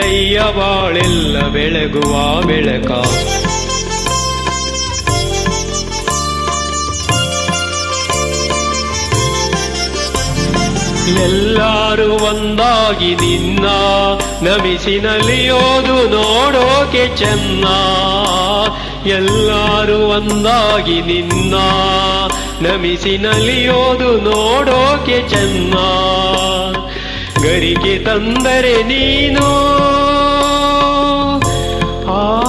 ನೀಡಯ್ಯ ಬಾಳೆಲ್ಲ ಬೆಳಗುವ ಬೆಳಕ. ಎಲ್ಲರೂ ಒಂದಾಗಿ ನಿನ್ನ ನಮಿಸಿ ನಲಿಯೋದು ನೋಡೋಕೆ ಚೆನ್ನ. ಎಲ್ಲರೂ ಒಂದಾಗಿ ನಿನ್ನ ನಮಿಸಿ ನಲಿಯೋದು ನೋಡೋಕೆ ಚೆನ್ನ. ಗರಿಗೆ ತಂದರೆ ನೀನು. ಆ.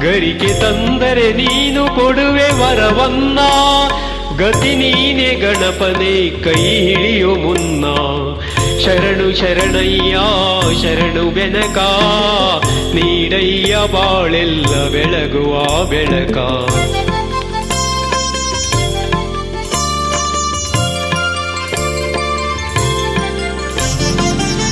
ಗರಿಗೆ ತಂದರೆ ನೀನು ಕೊಡುವೆ ವರವನ್ನ. ಗತಿ ನೀನೆ ಗಣಪನೆ ಕೈ ಹಿಡಿಯೋ ಮುನ್ನ. ಶರಣು ಶರಣಯ್ಯ, ಶರಣು ಬೆನಕ ನೀಡಯ್ಯ ಬಾಳೆಲ್ಲ ಬೆಳಗುವ ಬೆಳಕ.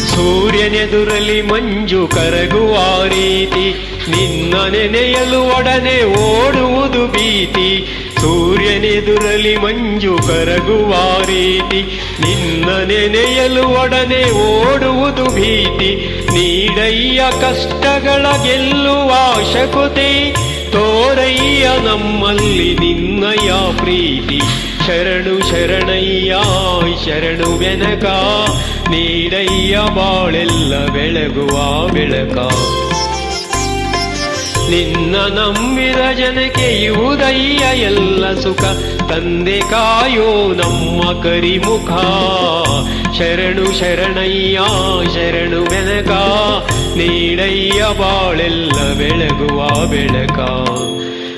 ಸೂರ್ಯನೆದುರಲಿ ಮಂಜು ಕರಗುವ ರೀತಿ, ನಿನ್ನ ನೆನೆಯಲು ಒಡನೆ ಓಡುವುದು ಭೀತಿ. ಸೂರ್ಯನೆದುರಲಿ ಮಂಜು ಕರಗುವ ರೀತಿ, ನಿನ್ನ ನೆನೆಯಲು ಒಡನೆ ಓಡುವುದು ಭೀತಿ, ನೀಡಯ್ಯ ಕಷ್ಟಗಳ ಗೆಲ್ಲುವ ಶಕುತಿ, ತೋರಯ್ಯ ನಮ್ಮಲ್ಲಿ ನಿನ್ನಯ ಪ್ರೀತಿ. ಶರಣು ಶರಣಯ್ಯ ಶರಣು ಬೆನಕ, ನೀಡಯ್ಯ ಬಾಳೆಲ್ಲ ಬೆಳಗುವ ಬೆಳಕ. ನಿನ್ನ ನಂಬಿದ ಜನಕ್ಕೆ ಎಲ್ಲ ಸುಖ. ತಂದೆ ಕಾಯೋ ನಮ್ಮ ಕರಿಮುಖ. ಶರಣು ಶರಣಯ್ಯ, ಶರಣು ಬೆನಕ ನೀಡಯ್ಯ ಬಾಳೆಲ್ಲ ಬೆಳಗುವ ಬೆಳಕ.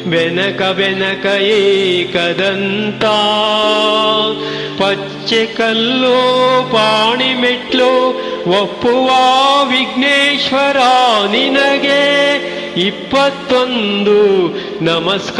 ಬೆನಕ ಬೆನಕ ಏಕದಂತ. ಪಚ್ಚೆ ಕಲ್ಲು, ಪಾಣಿ ಮೆಟ್ಲು, ಒಪ್ಪುವ ವಿಘ್ನೇಶ್ವರ ನಿನಗೆ. ಇಪ್ಪತ್ತೊಂದು ನಮಸ್ಕಾರಗಳು.